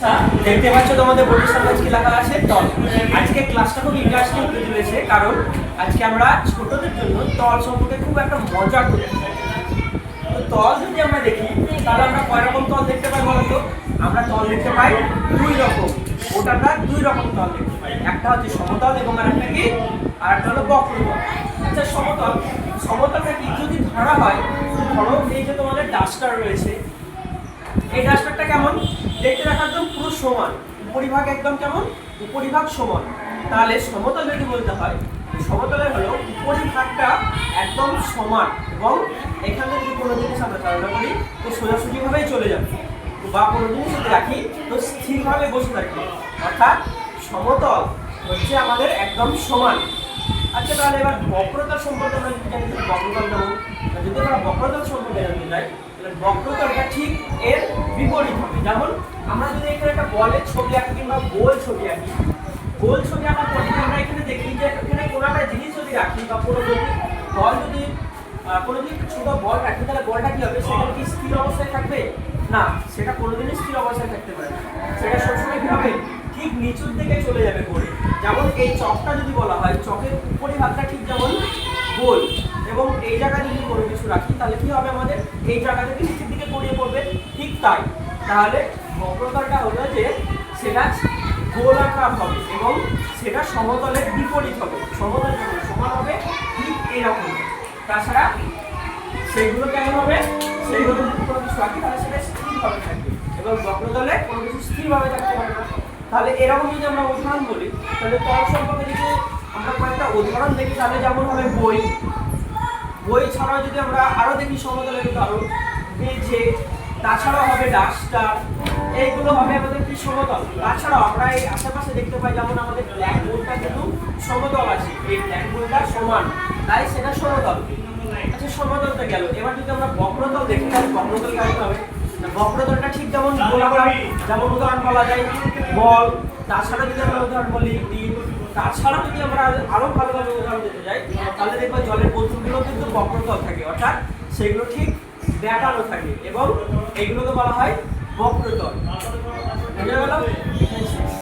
দেখতে পাচ্ছ তোমাদের বোর্ডের সামনে আজকে লেখা আছে? তল। আজকে ক্লাসটা খুব ইন্টারেস্টিং হতে চলেছে, কারণ আজকে আমরা ছোটদের জন্য তল সম্পর্কে খুব একটা মজা চাই। তো তল যদি আমরা দেখি, তাহলে আমরা কয় রকম তল দেখতে পাই বলতো আমরা তল দেখতে পাই দুই রকম। ওটা আমরা দুই রকম তল দেখতে পাই। একটা হচ্ছে সমতল এবং আরেকটা কি? আর একটা হলো বক্রতল। আচ্ছা সমতল। সমতলটা কি? যদি ধরা হয়, ধরো এই যে তোমাদের ডাস্টার রয়েছে, এই ডাস্টারটা কেমন? দেখতে দেখা একদম পুরো সমান। উপরিভাগ একদম কেমন? উপরিভাগ সমান। তাহলে সমতল যদি বলতে হয় সমতলের হলো উপরিভাগটা একদম সমান এবং এখানে যদি কোনো জিনিস আমরা চালনা করি, তো সোজাসুজিভাবেই চলে যাবে। বা কোনো জিনিস যদি রাখি, তো স্থিরভাবে বসে থাকবে। অর্থাৎ সমতল হচ্ছে আমাদের একদম সমান। আচ্ছা তাহলে এবার বক্রতার সম্পর্কে আমরা যদি জানি যেমন যদি আমরা বক্রতল সম্পর্কে জানতে চাই বক্রতলটা ঠিক এর বিপরীত হবে। যেমন আমরা যদি এখানে একটা বলের ছবি আঁকি কিংবা গোল ছবি আঁকি, গোল ছবি আঁকার পর আমরা এখানে দেখি যে এখানে কোনো একটা জিনিস যদি রাখি বা কোনো যদি বল যদি কোনো যদি ছোট বল রাখি, তাহলে বলটা কি হবে? সেখানে কি স্থির অবস্থায় থাকবে? না, সেটা কোনোদিনই স্থির অবস্থায় থাকতে পারে সেটা সবসময় কি হবে? ঠিক নিচুর দিকে চলে যাবে করে যেমন এই চকটা যদি বলা হয়, চকের উপরিভাগটা ঠিক যেমন গোল। এবং এই জায়গায় যদি কোনো কিছু রাখি, তাহলে কি হবে আমাদের? এই জায়গা থেকে নিচের দিকে গড়িয়ে পড়বে, ঠিক তাই। তাহলে বক্রতলটা হলো যে সেটা গোলাকার হবে এবং সেটা সমতলের বিপরীত হবে। সমতল যখন সমান হবে, ঠিক এরকম। তাছাড়া সেইগুলো কেমন হবে? সেইগুলো যদি কোনো কিছু রাখি তাহলে সেটা স্থিরভাবে থাকবে। এবং বক্রতলে কোনো কিছু স্থিরভাবে থাকতে পারে না। তাহলে এরকম যদি আমরা উদাহরণ বলি, তাহলে তল সম্পর্কে যদি আমরা কয়েকটা উদাহরণ দেখি, তাহলে যেমন হবে বই। বই ছাড়াও যদি আমরা আরও দেখি সমতলের উদাহরণ মেঝে তাছাড়াও হবে ডাস্টার, এইগুলো হবে আমাদের কি সমতল? তাছাড়াও আমরা এই আশেপাশে দেখতে পাই, যেমন আমাদের ব্ল্যাক বোর্ডটা কিন্তু সমতল আছে। এই ব্ল্যাক বোর্ডটা সমান। তাই সেটা সমতল। আচ্ছা সমতলটা গেল। এবার যদি আমরা বক্রতল দেখি, তাহলে বক্রতল কেমন হবে বক্রতলটা ঠিক যেমন গোলাকার, যেমন উদাহরণ বলা যায়, বল, তাছাড়া যদি আমরা উদাহরণ বলি ডিম তাছাড়া যদি আমরা আরও ভালোভাবে উদাহরণ দিতে যাই, তাহলে দেখব জলের বস্তুগুলো কিন্তু বক্রতল থাকে, অর্থাৎ সেগুলো ঠিক ব্যাটারও থাকে এবং এগুলোকে বলা হয় বক্রতল। বুঝে গেল?